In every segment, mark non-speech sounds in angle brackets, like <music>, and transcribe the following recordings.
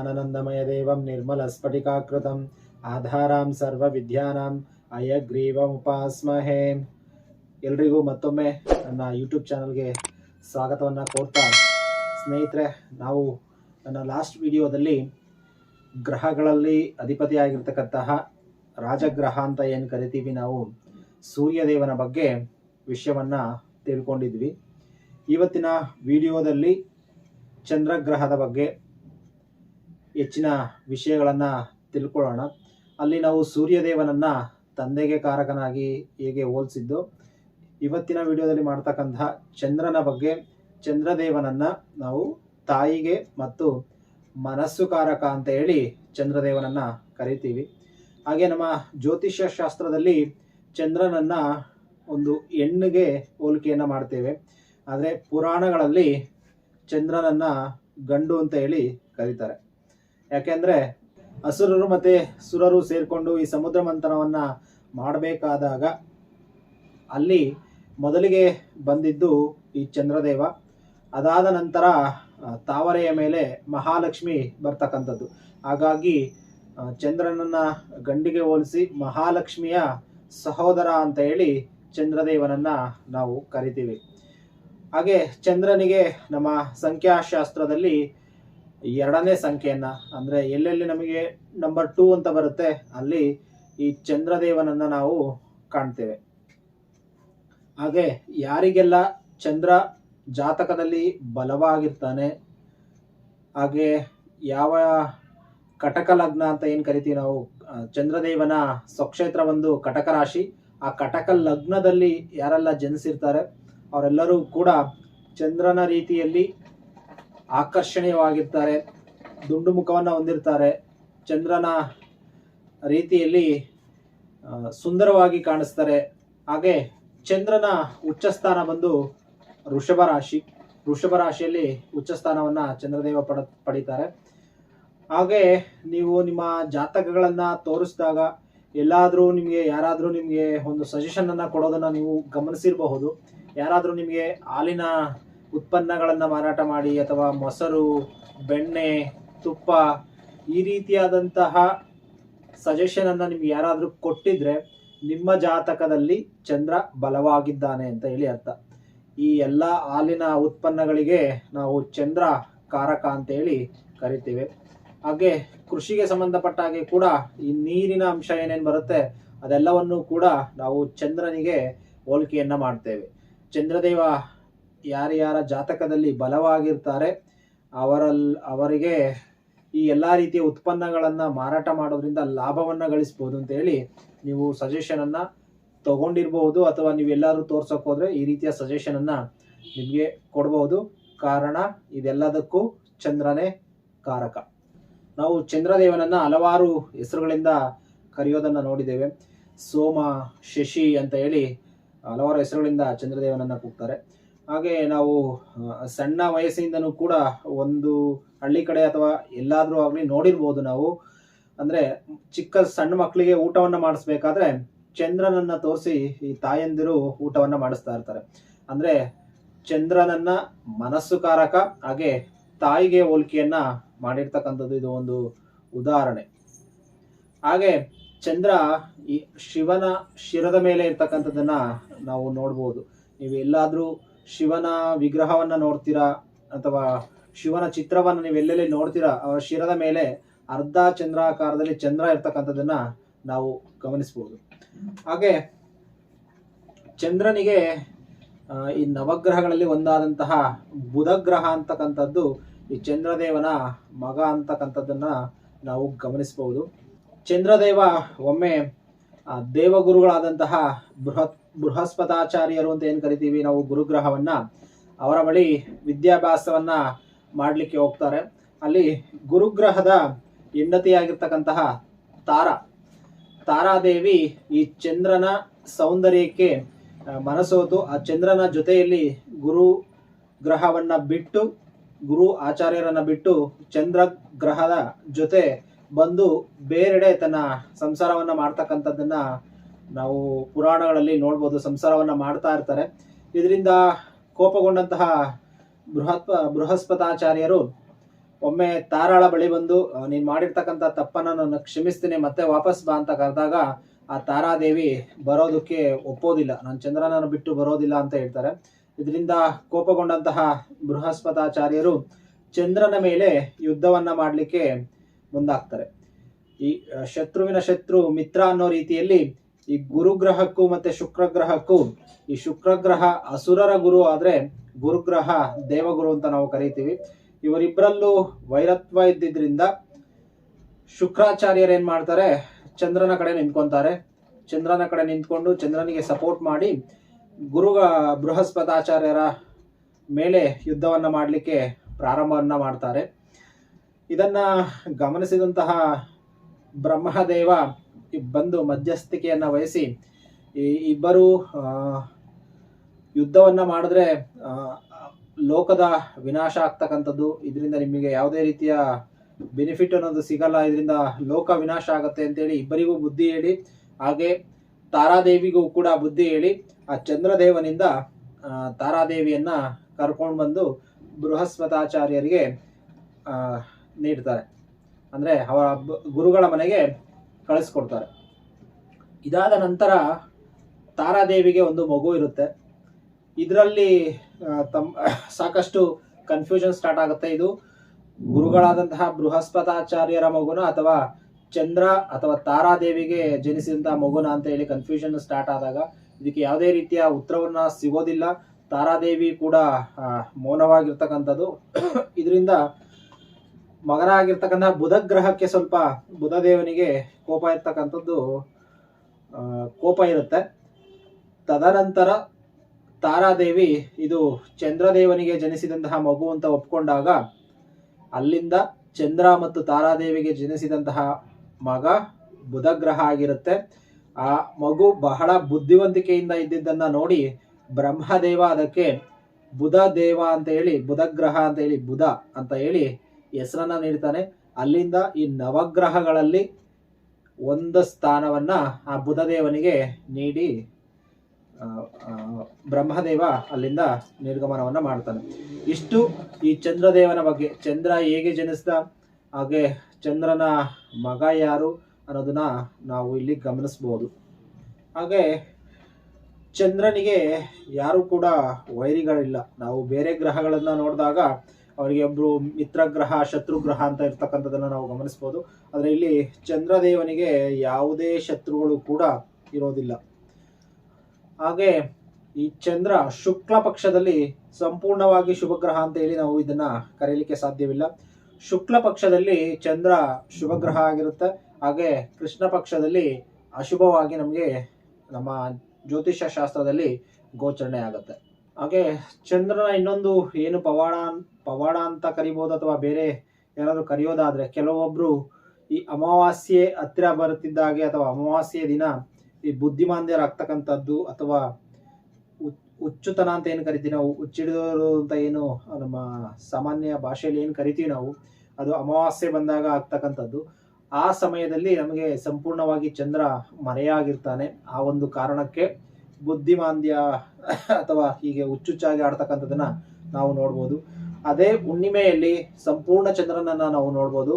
ज्ञानानन्दमयदेवं निर्मलस्फटिकाकृतम् ಆಧಾರಾಂ ಸರ್ವ ವಿದ್ಯಾನಾಂ ಅಯಗ್ರೀವಮುಪಾಸ್ಮಹೇ ಎಲ್ರಿಗೂ ಮತ್ತೊಮ್ಮೆ ನನ್ನ ಯೂಟ್ಯೂಬ್ ಚಾನಲ್ಗೆ ಸ್ವಾಗತವನ್ನು ಕೋರ್ತಾ ಸ್ನೇಹಿತರೆ ನಾವು ನನ್ನ ಲಾಸ್ಟ್ ವಿಡಿಯೋದಲ್ಲಿ ಗ್ರಹಗಳಲ್ಲಿ ಅಧಿಪತಿಯಾಗಿರ್ತಕ್ಕಂತಹ ರಾಜಗ್ರಹ ಅಂತ ಏನು ಕರಿತೀವಿ ನಾವು ಸೂರ್ಯದೇವನ ಬಗ್ಗೆ ವಿಷಯವನ್ನು ತಿಳ್ಕೊಂಡಿದ್ವಿ ಇವತ್ತಿನ ವಿಡಿಯೋದಲ್ಲಿ ಚಂದ್ರಗ್ರಹದ ಬಗ್ಗೆ ಹೆಚ್ಚಿನ ವಿಷಯಗಳನ್ನು ತಿಳ್ಕೊಳ್ಳೋಣ. ಅಲ್ಲಿ ನಾವು ಸೂರ್ಯದೇವನನ್ನು ತಂದೆಗೆ ಕಾರಕನಾಗಿ ಹೇಗೆ ಹೋಲಿಸಿದ್ದು, ಇವತ್ತಿನ ವಿಡಿಯೋದಲ್ಲಿ ಮಾಡ್ತಕ್ಕಂತಹ ಚಂದ್ರನ ಬಗ್ಗೆ, ಚಂದ್ರದೇವನನ್ನು ನಾವು ತಾಯಿಗೆ ಮತ್ತು ಮನಸ್ಸು ಕಾರಕ ಅಂತ ಹೇಳಿ ಚಂದ್ರದೇವನನ್ನು ಕರಿತೀವಿ. ಹಾಗೆ ನಮ್ಮ ಜ್ಯೋತಿಷ್ಯ ಶಾಸ್ತ್ರದಲ್ಲಿ ಚಂದ್ರನನ್ನು ಒಂದು ಹೆಣ್ಣಿಗೆ ಹೋಲಿಕೆಯನ್ನು ಮಾಡ್ತೇವೆ. ಆದರೆ ಪುರಾಣಗಳಲ್ಲಿ ಚಂದ್ರನನ್ನು ಗಂಡು ಅಂತ ಹೇಳಿ ಕರೀತಾರೆ. ಯಾಕೆಂದ್ರೆ ಅಸುರರು ಮತ್ತೆ ಸುರರು ಸೇರಿಕೊಂಡು ಈ ಸಮುದ್ರ ಮಂಥನವನ್ನ ಮಾಡಬೇಕಾದಾಗ ಅಲ್ಲಿ ಮೊದಲಿಗೆ ಬಂದಿದ್ದು ಈ ಚಂದ್ರದೇವ. ಅದಾದ ನಂತರ ತಾವರೆಯ ಮೇಲೆ ಮಹಾಲಕ್ಷ್ಮಿ ಬರ್ತಕ್ಕಂಥದ್ದು. ಹಾಗಾಗಿ ಚಂದ್ರನನ್ನ ಗಂಡಿಗೆ ಹೋಲಿಸಿ ಮಹಾಲಕ್ಷ್ಮಿಯ ಸಹೋದರ ಅಂತ ಹೇಳಿ ಚಂದ್ರದೇವನನ್ನ ನಾವು ಕರಿತೀವಿ. ಹಾಗೆ ಚಂದ್ರನಿಗೆ ನಮ್ಮ ಸಂಖ್ಯಾಶಾಸ್ತ್ರದಲ್ಲಿ ಎರಡನೇ ಸಂಖ್ಯೆಯನ್ನ, ಅಂದ್ರೆ ಎಲ್ಲೆಲ್ಲಿ ನಮಗೆ ನಂಬರ್ ಟೂ ಅಂತ ಬರುತ್ತೆ, ಅಲ್ಲಿ ಈ ಚಂದ್ರದೇವನನ್ನ ನಾವು ಕಾಣ್ತೇವೆ. ಹಾಗೆ ಯಾರಿಗೆಲ್ಲ ಚಂದ್ರ ಜಾತಕದಲ್ಲಿ ಬಲವಾಗಿರ್ತಾನೆ, ಹಾಗೆ ಯಾವ ಕಟಕ ಲಗ್ನ ಅಂತ ಏನು ಕರಿತೀವಿ ನಾವು ಚಂದ್ರದೇವನ ಸ್ವಕ್ಷೇತ್ರ ಒಂದು ಕಟಕ ರಾಶಿ, ಆ ಕಟಕ ಲಗ್ನದಲ್ಲಿ ಯಾರೆಲ್ಲ ಜನಿಸಿರ್ತಾರೆ, ಅವರೆಲ್ಲರೂ ಕೂಡ ಚಂದ್ರನ ರೀತಿಯಲ್ಲಿ ಆಕರ್ಷಣೀಯವಾಗಿರ್ತಾರೆ ದುಂಡು ಮುಖವನ್ನು ಹೊಂದಿರ್ತಾರೆ. ಚಂದ್ರನ ರೀತಿಯಲ್ಲಿ ಸುಂದರವಾಗಿ ಕಾಣಿಸ್ತಾರೆ. ಹಾಗೆ ಚಂದ್ರನ ಉಚ್ಚ ಸ್ಥಾನ ಬಂದು ವೃಷಭ ರಾಶಿ. ವೃಷಭ ರಾಶಿಯಲ್ಲಿ ಉಚ್ಚ ಸ್ಥಾನವನ್ನು ಚಂದ್ರದೇವ ಪಡ, ಪಡಿತಾರೆ. ಹಾಗೆ ನೀವು ನಿಮ್ಮ ಜಾತಕಗಳನ್ನು ತೋರಿಸಿದಾಗ ಎಲ್ಲಾದರೂ ನಿಮಗೆ, ಯಾರಾದರೂ ನಿಮಗೆ ಒಂದು ಸಜೆಷನ್ ಕೊಡೋದನ್ನು ಕೊಡೋದನ್ನ ನೀವು ಗಮನಿಸಿರಬಹುದು. ಯಾರಾದರೂ ನಿಮಗೆ ಹಾಲಿನ ಉತ್ಪನ್ನಗಳನ್ನು ಮಾರಾಟ ಮಾಡಿ ಅಥವಾ ಮೊಸರು, ಬೆಣ್ಣೆ, ತುಪ್ಪ ಈ ರೀತಿಯಾದಂತಹ ಸಜೆಷನನ್ನು ನಿಮ್ಗೆ ಯಾರಾದರೂ ಕೊಟ್ಟಿದ್ರೆ ನಿಮ್ಮ ಜಾತಕದಲ್ಲಿ ಚಂದ್ರ ಬಲವಾಗಿದ್ದಾನೆ ಅಂತ ಹೇಳಿ ಅರ್ಥ. ಈ ಎಲ್ಲ ಹಾಲಿನ ಉತ್ಪನ್ನಗಳಿಗೆ ನಾವು ಚಂದ್ರ ಕಾರಕ ಅಂತ ಹೇಳಿ ಕರಿತೀವಿ. ಹಾಗೆ ಕೃಷಿಗೆ ಸಂಬಂಧಪಟ್ಟ ಹಾಗೆ ಕೂಡ ಈ ನೀರಿನ ಅಂಶ ಏನೇನು ಬರುತ್ತೆ ಅದೆಲ್ಲವನ್ನೂ ಕೂಡ ನಾವು ಚಂದ್ರನಿಗೆ ಹೋಲಿಕೆಯನ್ನ ಮಾಡ್ತೇವೆ. ಚಂದ್ರದೇವ ಯಾರ್ಯಾರ ಜಾತಕದಲ್ಲಿ ಬಲವಾಗಿರ್ತಾರೆ, ಅವರಲ್, ಅವರಿಗೆ ಈ ಎಲ್ಲ ರೀತಿಯ ಉತ್ಪನ್ನಗಳನ್ನು ಮಾರಾಟ ಮಾಡೋದ್ರಿಂದ ಲಾಭವನ್ನು ಗಳಿಸ್ಬೋದು ಅಂತ ಹೇಳಿ ನೀವು ಸಜೆಷನ್ ಅನ್ನ ತಗೊಂಡಿರ್ಬಹುದು ಅಥವಾ ನೀವೆಲ್ಲರೂ ತೋರ್ಸಕ್ ಹೋದ್ರೆ ಈ ರೀತಿಯ ಸಜೆಷನ್ ಅನ್ನ ನಿಮಗೆ ಕೊಡಬಹುದು ಕಾರಣ ಇದೆಲ್ಲದಕ್ಕೂ ಚಂದ್ರನೇ ಕಾರಕ. ನಾವು ಚಂದ್ರದೇವನನ್ನು ಹಲವಾರು ಹೆಸರುಗಳಿಂದ ಕರೆಯೋದನ್ನ ನೋಡಿದ್ದೇವೆ. ಸೋಮ, ಶಶಿ ಅಂತ ಹೇಳಿ ಹಲವಾರು ಹೆಸರುಗಳಿಂದ ಚಂದ್ರದೇವನನ್ನು ಕೂಗ್ತಾರೆ. ಹಾಗೆ ನಾವು ಸಣ್ಣ ವಯಸ್ಸಿನಿಂದನೂ ಕೂಡ ಒಂದು ಹಳ್ಳಿ ಕಡೆ ಅಥವಾ ಎಲ್ಲಾದರೂ ಆಗಲಿ ನೋಡಿರ್ಬೋದು ನಾವು. ಅಂದರೆ ಚಿಕ್ಕ ಸಣ್ಣ ಮಕ್ಕಳಿಗೆ ಊಟವನ್ನು ಮಾಡಿಸ್ಬೇಕಾದ್ರೆ ಚಂದ್ರನನ್ನು ತೋರಿಸಿ ಈ ತಾಯಂದಿರು ಊಟವನ್ನು ಮಾಡಿಸ್ತಾ ಇರ್ತಾರೆ. ಅಂದರೆ ಚಂದ್ರನನ್ನ ಮನಸ್ಸು ಕಾರಕ ಹಾಗೆ ತಾಯಿಗೆ ಹೋಲಿಕೆಯನ್ನ ಮಾಡಿರ್ತಕ್ಕಂಥದ್ದು ಇದು ಒಂದು ಉದಾಹರಣೆ. ಹಾಗೆ ಚಂದ್ರ ಈ ಶಿವನ ಶಿರದ ಮೇಲೆ ಇರ್ತಕ್ಕಂಥದ್ದನ್ನ ನಾವು ನೋಡ್ಬೋದು. ನೀವು ಎಲ್ಲಾದ್ರೂ ಶಿವನ ವಿಗ್ರಹವನ್ನ ನೋಡ್ತೀರಾ ಅಥವಾ ಶಿವನ ಚಿತ್ರವನ್ನ ನೀವು ಎಲ್ಲೆಲ್ಲಿ ನೋಡ್ತೀರಾ, ಅವರ ಶಿರದ ಮೇಲೆ ಅರ್ಧ ಚಂದ್ರಾಕಾರದಲ್ಲಿ ಚಂದ್ರ ಇರ್ತಕ್ಕಂಥದ್ದನ್ನು ನಾವು ಗಮನಿಸಬಹುದು ಹಾಗೆ ಚಂದ್ರನಿಗೆ ಈ ನವಗ್ರಹಗಳಲ್ಲಿ ಒಂದಾದಂತಹ ಬುಧಗ್ರಹ ಅಂತಕ್ಕಂಥದ್ದು, ಈ ಚಂದ್ರದೇವನ ಮಗ ಅಂತಕ್ಕಂಥದ್ದನ್ನು ನಾವು ಗಮನಿಸಬಹುದು ಚಂದ್ರದೇವ ಒಮ್ಮೆ ದೇವಗುರುಗಳಾದಂತಹ ಬೃಹತ್ ಬೃಹಸ್ಪತಾಚಾರ್ಯರು ಅಂತ ಏನು ಕರಿತೀವಿ ನಾವು ಗುರುಗ್ರಹವನ್ನ, ಅವರ ಬಳಿ ವಿದ್ಯಾಭ್ಯಾಸವನ್ನ ಮಾಡಲಿಕ್ಕೆ ಹೋಗ್ತಾರೆ. ಅಲ್ಲಿ ಗುರುಗ್ರಹದ ಹೆಂಡತಿಯಾಗಿರ್ತಕ್ಕಂತಹ ತಾರಾ, ತಾರಾದೇವಿ ಈ ಚಂದ್ರನ ಸೌಂದರ್ಯಕ್ಕೆ ಮನಸೋತು. ಆ ಚಂದ್ರನ ಜೊತೆಯಲ್ಲಿ ಗುರು ಗ್ರಹವನ್ನ ಬಿಟ್ಟು, ಗುರು ಆಚಾರ್ಯರನ್ನ ಬಿಟ್ಟು ಚಂದ್ರ ಗ್ರಹದ ಜೊತೆ ಬಂದು ಬೇರೆಡೆ ತನ್ನ ಸಂಸಾರವನ್ನ ಮಾಡ್ತಕ್ಕಂಥದ್ದನ್ನ ನಾವು ಪುರಾಣಗಳಲ್ಲಿ ನೋಡ್ಬೋದು, ಸಂಸಾರವನ್ನ ಮಾಡ್ತಾ ಇರ್ತಾರೆ. ಇದರಿಂದ ಕೋಪಗೊಂಡಂತಹ ಬೃಹತ್ ಬೃಹಸ್ಪತಾಚಾರ್ಯರು ಒಮ್ಮೆ ತಾರಾಳ ಬಳಿ ಬಂದು ನೀನು ಮಾಡಿರ್ತಕ್ಕಂಥ ತಪ್ಪನ್ನ ನಾನು ಕ್ಷಮಿಸ್ತೀನಿ, ಮತ್ತೆ ವಾಪಸ್ ಬಾ ಅಂತ ಕರೆದಾಗ ಆ ತಾರಾದೇವಿ ಬರೋದಕ್ಕೆ ಒಪ್ಪೋದಿಲ್ಲ. ನಾನು ಚಂದ್ರನನ್ನು ಬಿಟ್ಟು ಬರೋದಿಲ್ಲ ಅಂತ ಹೇಳ್ತಾರೆ. ಇದರಿಂದ ಕೋಪಗೊಂಡಂತಹ ಬೃಹಸ್ಪತಾಚಾರ್ಯರು ಚಂದ್ರನ ಮೇಲೆ ಯುದ್ಧವನ್ನ ಮಾಡಲಿಕ್ಕೆ ಮುಂದಾಗ್ತಾರೆ. ಈ ಶತ್ರುವಿನ ಶತ್ರು ಮಿತ್ರ ಅನ್ನೋ ರೀತಿಯಲ್ಲಿ ಈ ಗುರುಗ್ರಹಕ್ಕೂ ಮತ್ತೆ ಶುಕ್ರಗ್ರಹಕ್ಕೂ, ಈ ಶುಕ್ರಗ್ರಹ ಅಸುರರ ಗುರು ಆದ್ರೆ ಗುರುಗ್ರಹ ದೇವಗುರು ಅಂತ ನಾವು ಕರಿತೀವಿ. ಇವರಿಬ್ಬರಲ್ಲೂ ವೈರತ್ವ ಇದ್ದಿದ್ರಿಂದ ಶುಕ್ರಾಚಾರ್ಯರು ಏನ್ ಮಾಡ್ತಾರೆ, ಚಂದ್ರನ ಕಡೆ ನಿಂತ್ಕೊಂತಾರೆ. ಚಂದ್ರನ ಕಡೆ ನಿಂತ್ಕೊಂಡು ಚಂದ್ರನಿಗೆ ಸಪೋರ್ಟ್ ಮಾಡಿ ಗುರು ಬೃಹಸ್ಪತಾಚಾರ್ಯರ ಮೇಲೆ ಯುದ್ಧವನ್ನ ಮಾಡಲಿಕ್ಕೆ ಪ್ರಾರಂಭವನ್ನ ಮಾಡ್ತಾರೆ. ಇದನ್ನ ಗಮನಿಸಿದಂತಹ ಬ್ರಹ್ಮದೇವ ಬಂದು ಮಧ್ಯಸ್ಥಿಕೆಯನ್ನ ವಹಿಸಿ, ಈ ಇಬ್ಬರು ಯುದ್ಧವನ್ನ ಮಾಡಿದ್ರೆ ಲೋಕದ ವಿನಾಶ ಆಗ್ತಕ್ಕಂಥದ್ದು, ಇದರಿಂದ ನಿಮಗೆ ಯಾವುದೇ ರೀತಿಯ ಬೆನಿಫಿಟ್ ಅನ್ನೋದು ಸಿಗಲ್ಲ, ಇದರಿಂದ ಲೋಕ ವಿನಾಶ ಆಗತ್ತೆ ಅಂತೇಳಿ ಇಬ್ಬರಿಗೂ ಬುದ್ಧಿ ಹೇಳಿ, ಹಾಗೆ ತಾರಾದೇವಿಗೂ ಕೂಡ ಬುದ್ಧಿ ಹೇಳಿ, ಆ ಚಂದ್ರದೇವನಿಂದ ತಾರಾದೇವಿಯನ್ನು ಕರ್ಕೊಂಡು ಬಂದು ಬೃಹಸ್ಪತಾಚಾರ್ಯರಿಗೆ ನೀಡ್ತಾರೆ. ಅಂದ್ರೆ ಅವರ ಗುರುಗಳ ಮನೆಗೆ ಕಳಿಸ್ಕೊಡ್ತಾರೆ. ಇದಾದ ನಂತರ ತಾರಾದೇವಿಗೆ ಒಂದು ಮಗು ಇರುತ್ತೆ. ಇದರಲ್ಲಿ ತಮ್ಮ <laughs> ಸಾಕಷ್ಟು ಕನ್ಫ್ಯೂಷನ್ ಸ್ಟಾರ್ಟ್ ಆಗುತ್ತೆ. ಇದು ಗುರುಗಳಾದಂತಹ ಬೃಹಸ್ಪತಾಚಾರ್ಯರ ಮಗುನ ಅಥವಾ ಚಂದ್ರ ಅಥವಾ ತಾರಾದೇವಿಗೆ ಜನಿಸಿದಂತಹ ಮಗುನ ಅಂತ ಹೇಳಿ ಕನ್ಫ್ಯೂಷನ್ ಸ್ಟಾರ್ಟ್ ಆದಾಗ ಇದಕ್ಕೆ ಯಾವುದೇ ರೀತಿಯ ಉತ್ತರವನ್ನ ಸಿಗೋದಿಲ್ಲ. ತಾರಾದೇವಿ ಕೂಡ ಮೌನವಾಗಿರ್ತಕ್ಕಂಥದ್ದು. <coughs> ಇದರಿಂದ ಮಗನಾಗಿರ್ತಕ್ಕಂಥ ಬುಧ ಗ್ರಹಕ್ಕೆ ಸ್ವಲ್ಪ ಬುಧ ದೇವನಿಗೆ ಕೋಪ ಇರ್ತಕ್ಕಂಥದ್ದು ಕೋಪ ಇರುತ್ತೆ. ತದನಂತರ ತಾರಾದೇವಿ ಇದು ಚಂದ್ರದೇವನಿಗೆ ಜನಿಸಿದಂತಹ ಮಗು ಅಂತ ಒಪ್ಕೊಂಡಾಗ ಅಲ್ಲಿಂದ ಚಂದ್ರ ಮತ್ತು ತಾರಾದೇವಿಗೆ ಜನಿಸಿದಂತಹ ಮಗ ಬುಧ ಗ್ರಹ ಆಗಿರುತ್ತೆ. ಆ ಮಗು ಬಹಳ ಬುದ್ಧಿವಂತಿಕೆಯಿಂದ ಇದ್ದಿದ್ದನ್ನ ನೋಡಿ ಬ್ರಹ್ಮದೇವ ಅದಕ್ಕೆ ಬುಧ ದೇವ ಅಂತ ಹೇಳಿ ಬುಧ ಗ್ರಹ ಅಂತ ಹೇಳಿ ಬುಧ ಅಂತ ಹೇಳಿ ಹೆಸರನ್ನ ನೀಡ್ತಾನೆ. ಅಲ್ಲಿಂದ ಈ ನವಗ್ರಹಗಳಲ್ಲಿ ಒಂದು ಸ್ಥಾನವನ್ನ ಆ ಬುಧದೇವನಿಗೆ ನೀಡಿ ಬ್ರಹ್ಮದೇವ ಅಲ್ಲಿಂದ ನಿರ್ಗಮನವನ್ನ ಮಾಡ್ತಾನೆ. ಇಷ್ಟು ಈ ಚಂದ್ರದೇವನ ಬಗ್ಗೆ. ಚಂದ್ರ ಹೇಗೆ ಜನಿಸ್ದ, ಹಾಗೆ ಚಂದ್ರನ ಮಗ ಯಾರು ಅನ್ನೋದನ್ನ ನಾವು ಇಲ್ಲಿ ಗಮನಿಸ್ಬೋದು. ಹಾಗೆ ಚಂದ್ರನಿಗೆ ಯಾರು ಕೂಡ ವೈರಿಗಳಿಲ್ಲ. ನಾವು ಬೇರೆ ಗ್ರಹಗಳನ್ನ ನೋಡಿದಾಗ ಅವರಿಗೆ ಒಬ್ರು ಮಿತ್ರಗ್ರಹ, ಶತ್ರುಗ್ರಹ ಶತ್ರು ಗ್ರಹ ಅಂತ ಇರ್ತಕ್ಕಂಥದ್ದನ್ನು ನಾವು ಗಮನಿಸ್ಬೋದು. ಆದರೆ ಇಲ್ಲಿ ಚಂದ್ರದೇವನಿಗೆ ಯಾವುದೇ ಶತ್ರುಗಳು ಕೂಡ ಇರೋದಿಲ್ಲ. ಹಾಗೆ ಈ ಚಂದ್ರ ಶುಕ್ಲ ಪಕ್ಷದಲ್ಲಿ ಸಂಪೂರ್ಣವಾಗಿ ಶುಭಗ್ರಹ ಅಂತ ಹೇಳಿ ನಾವು ಇದನ್ನ ಕರೀಲಿಕ್ಕೆ ಸಾಧ್ಯವಿಲ್ಲ. ಶುಕ್ಲ ಪಕ್ಷದಲ್ಲಿ ಚಂದ್ರ ಶುಭಗ್ರಹ ಆಗಿರುತ್ತೆ. ಹಾಗೆ ಕೃಷ್ಣ ಪಕ್ಷದಲ್ಲಿ ಅಶುಭವಾಗಿ ನಮಗೆ ನಮ್ಮ ಜ್ಯೋತಿಷ್ಯ ಶಾಸ್ತ್ರದಲ್ಲಿ ಗೋಚರಣೆ ಆಗುತ್ತೆ. ಹಾಗೆ ಚಂದ್ರನ ಇನ್ನೊಂದು ಏನು ಪವಾಡ ಪವಾಡ ಅಂತ ಕರಿಬೋದು ಅಥವಾ ಬೇರೆ ಏನಾದ್ರು ಕರೆಯೋದಾದರೆ ಕೆಲವೊಬ್ರು ಈ ಅಮಾವಾಸ್ಯೆ ಹತ್ತಿರ ಬರುತ್ತಿದ್ದಾಗೆ ಅಥವಾ ಅಮಾವಾಸ್ಯೆ ದಿನ ಈ ಬುದ್ಧಿಮಾಂದ್ಯರಾಗ್ತಕ್ಕಂಥದ್ದು ಅಥವಾ ಹುಚ್- ಹುಚ್ಚುತನ ಅಂತ ಏನು ಕರಿತೀವಿ ನಾವು, ಹುಚ್ಚಿಡಿದವರು ಅಂತ ಏನು ನಮ್ಮ ಸಾಮಾನ್ಯ ಭಾಷೆಯಲ್ಲಿ ಏನು ಕರಿತೀವಿ ನಾವು, ಅದು ಅಮಾವಾಸ್ಯೆ ಬಂದಾಗ ಆಗ್ತಕ್ಕಂಥದ್ದು. ಆ ಸಮಯದಲ್ಲಿ ನಮಗೆ ಸಂಪೂರ್ಣವಾಗಿ ಚಂದ್ರ ಮರೆಯಾಗಿರ್ತಾನೆ ಆ ಒಂದು ಕಾರಣಕ್ಕೆ. ಬುದ್ಧಿಮಾಂದ್ಯ ಅಥವಾ ಹೀಗೆ ಹುಚ್ಚುಚ್ಚಾಗಿ ಆಡ್ತಕ್ಕಂಥದ್ದನ್ನ ನಾವು ನೋಡ್ಬೋದು. ಅದೇ ಹುಣ್ಣಿಮೆಯಲ್ಲಿ ಸಂಪೂರ್ಣ ಚಂದ್ರನನ್ನ ನಾವು ನೋಡ್ಬೋದು.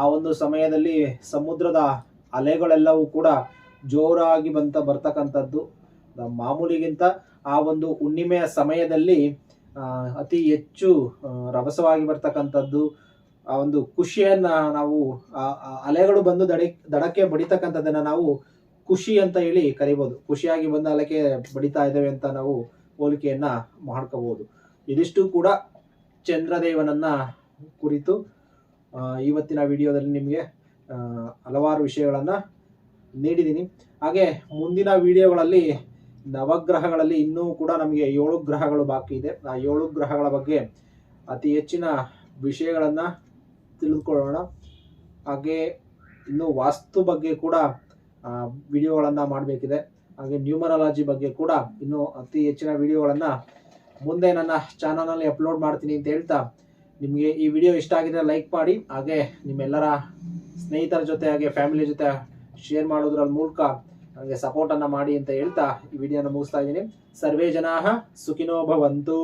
ಆ ಒಂದು ಸಮಯದಲ್ಲಿ ಸಮುದ್ರದ ಅಲೆಗಳೆಲ್ಲವೂ ಕೂಡ ಜೋರಾಗಿ ಬಂತ ಬರ್ತಕ್ಕಂಥದ್ದು. ಮಾಮೂಲಿಗಿಂತ ಆ ಒಂದು ಹುಣ್ಣಿಮೆಯ ಸಮಯದಲ್ಲಿ ಅತಿ ಹೆಚ್ಚು ರಭಸವಾಗಿ ಬರ್ತಕ್ಕಂಥದ್ದು, ಆ ಒಂದು ಖುಷಿಯನ್ನ ನಾವು ಅಲೆಗಳು ಬಂದು ದಡಿ, ದಡಕ್ಕೆ ಬಡಿತಕ್ಕಂಥದ್ದನ್ನ ನಾವು ಖುಷಿ ಅಂತ ಹೇಳಿ ಕರಿಬೋದು. ಖುಷಿಯಾಗಿ ಬಂದ ಅಲಕ್ಕೆ ಬಡಿತಾ ಇದ್ದೇವೆ ಅಂತ ನಾವು ಹೋಲಿಕೆಯನ್ನ ಮಾಡ್ಕೋಬಹುದು. ಇದಿಷ್ಟು ಕೂಡ ಚಂದ್ರದೇವನನ್ನ ಕುರಿತು ಇವತ್ತಿನ ವಿಡಿಯೋದಲ್ಲಿ ನಿಮಗೆ ಹಲವಾರು ವಿಷಯಗಳನ್ನ ನೀಡಿದ್ದೀನಿ. ಹಾಗೆ ಮುಂದಿನ ವಿಡಿಯೋಗಳಲ್ಲಿ ನವಗ್ರಹಗಳಲ್ಲಿ ಇನ್ನೂ ಕೂಡ ನಮಗೆ ಏಳು ಗ್ರಹಗಳು ಬಾಕಿ ಇದೆ. ಆ ಏಳು ಗ್ರಹಗಳ ಬಗ್ಗೆ ಅತಿ ಹೆಚ್ಚಿನ ವಿಷಯಗಳನ್ನು ತಿಳಿದುಕೊಳ್ಳೋಣ. ಹಾಗೆ ಇನ್ನು ವಾಸ್ತು ಬಗ್ಗೆ ಕೂಡ ವಿಡಿಯೋಗಳನ್ನ ಮಾಡಬೇಕಿದೆ. ಹಾಗೆ ನ್ಯೂಮರಾಲಜಿ ಬಗ್ಗೆ ಕೂಡ ಇನ್ನು ಅತಿ ಹೆಚ್ಚಿನ ವಿಡಿಯೋಗಳನ್ನು ಮುಂದೆ ನನ್ನ ಚಾನಲ್ನಲ್ಲಿ ಅಪ್ಲೋಡ್ ಮಾಡ್ತೀನಿ ಅಂತ ಹೇಳ್ತಾ, ನಿಮಗೆ ಈ ವಿಡಿಯೋ ಇಷ್ಟ ಆಗಿದ್ರೆ ಲೈಕ್ ಮಾಡಿ, ಹಾಗೆ ನಿಮ್ಮೆಲ್ಲರ ಸ್ನೇಹಿತರ ಜೊತೆ, ಹಾಗೆ ಫ್ಯಾಮಿಲಿ ಜೊತೆ ಶೇರ್ ಮಾಡೋದ್ರ ಮೂಲಕ ನನಗೆ ಸಪೋರ್ಟ್ ಅನ್ನ ಮಾಡಿ ಅಂತ ಹೇಳ್ತಾ ಈ ವಿಡಿಯೋನ ಮುಗಿಸ್ತಾ ಇದ್ದೀನಿ. ಸರ್ವೇ ಜನಾ ಸುಖಿನೋ ಭವಂತು.